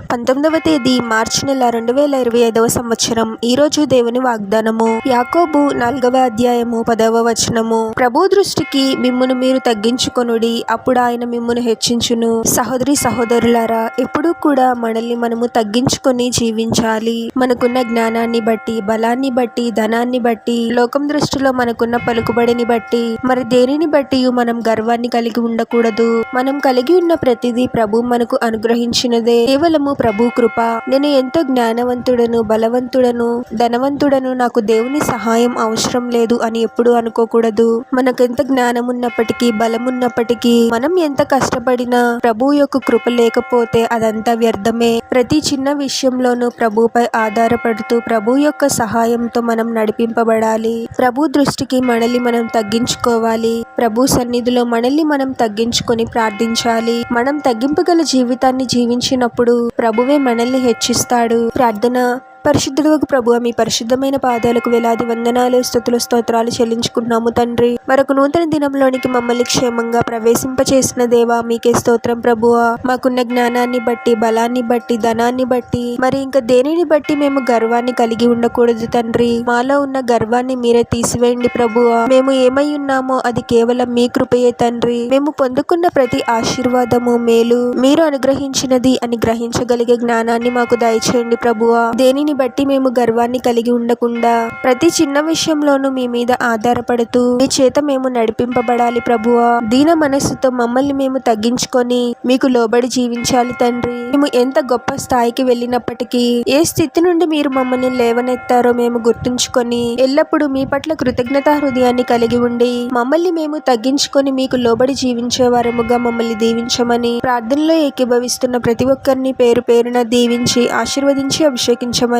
పంతొమ్మిదవ తేదీ మార్చి నెల రెండు వేల ఇరవై ఐదవ సంవత్సరం. ఈ రోజు దేవుని వాగ్దానము. యాకోబు నాలుగవ అధ్యాయము పదవ వచనము. ప్రభు దృష్టికి మిమ్మును మీరు తగ్గించుకొనుడి అప్పుడు ఆయన మిమ్మును హెచ్చించును. సహోదరి సహోదరులారా ఎప్పుడూ కూడా మనల్ని మనము తగ్గించుకొని జీవించాలి. మనకున్న జ్ఞానాన్ని బట్టి బలాన్ని బట్టి ధనాన్ని బట్టి లోకం దృష్టిలో మనకున్న పలుకుబడిని బట్టి మరి దేనిని బట్టి మనం గర్వాన్ని కలిగి ఉండకూడదు? మనం కలిగి ఉన్న ప్రతిదీ ప్రభు మనకు అనుగ్రహించినదే. కేవలము ప్రభు కృప నేను ఎంతో జ్ఞానవంతుడను బలవంతుడను ధనవంతుడను నాకు దేవుని సహాయం అవసరం లేదు అని ఎప్పుడు అనుకోకూడదు. మనకెంత జ్ఞానం ఉన్నప్పటికీ బలం ఉన్నప్పటికీ మనం ఎంత కష్టపడినా ప్రభు యొక్క కృప లేకపోతే అదంతా వ్యర్థమే. ప్రతి చిన్న విషయంలోనూ ప్రభుపై ఆధారపడుతూ ప్రభు యొక్క సహాయంతో మనం నడిపింపబడాలి. ప్రభు దృష్టికి మనల్ని మనం తగ్గించుకోవాలి. ప్రభు సన్నిధిలో మనల్ని మనం తగ్గించుకొని ప్రార్థించాలి. మనం తగ్గింపగల జీవితాన్ని జీవించినప్పుడు ప్రభువే మనల్ని హెచ్చిస్తాడు. ప్రార్థన పరిశుద్ధుడు ప్రభు మీ పరిశుద్ధమైన పాదాలకు వేలాది వందనాలు స్థుతులు స్తోత్రాలు చెల్లించుకుంటున్నాము తండ్రి. మరొక నూతన దినంలోనికి మమ్మల్ని క్షేమంగా ప్రవేశింపచేసిన దేవా మీకే స్తోత్రం ప్రభువా. మాకున్న జ్ఞానాన్ని బట్టి బలాన్ని బట్టి ధనాన్ని బట్టి మరి ఇంకా దేనిని బట్టి మేము గర్వాన్ని కలిగి ఉండకూడదు తండ్రి. మాలో ఉన్న గర్వాన్ని మీరే తీసివేయండి ప్రభువా. మేము ఏమై ఉన్నామో అది కేవలం మీ కృపయే తండ్రి. మేము పొందుకున్న ప్రతి ఆశీర్వాదము మేలు. మీరు అనుగ్రహించినది అని గ్రహించగలిగే జ్ఞానాన్ని మాకు దయచేయండి ప్రభువా. దేనిని బట్టి మేము గర్వాన్ని కలిగి ఉండకుండా ప్రతి చిన్న విషయంలోనూ మీ మీద ఆధారపడుతూ మీ చేత మేము నడిపింపబడాలి ప్రభువా. దీన మనస్సుతో మమ్మల్ని మేము తగ్గించుకొని మీకు లోబడి జీవించాలి తండ్రి. మేము ఎంత గొప్ప స్థాయికి వెళ్ళినప్పటికీ ఏ స్థితి నుండి మీరు మమ్మల్ని లేవనెత్తారో మేము గుర్తుంచుకొని ఎల్లప్పుడూ మీ పట్ల కృతజ్ఞతా హృదయాన్ని కలిగి ఉండి మమ్మల్ని మేము తగ్గించుకొని మీకు లోబడి జీవించే వారముగా మమ్మల్ని దీవించమని ప్రార్థనలో ఏకీభవిస్తున్న ప్రతి ఒక్కరిని పేరు పేరున దీవించి ఆశీర్వదించి అభిషేకించమని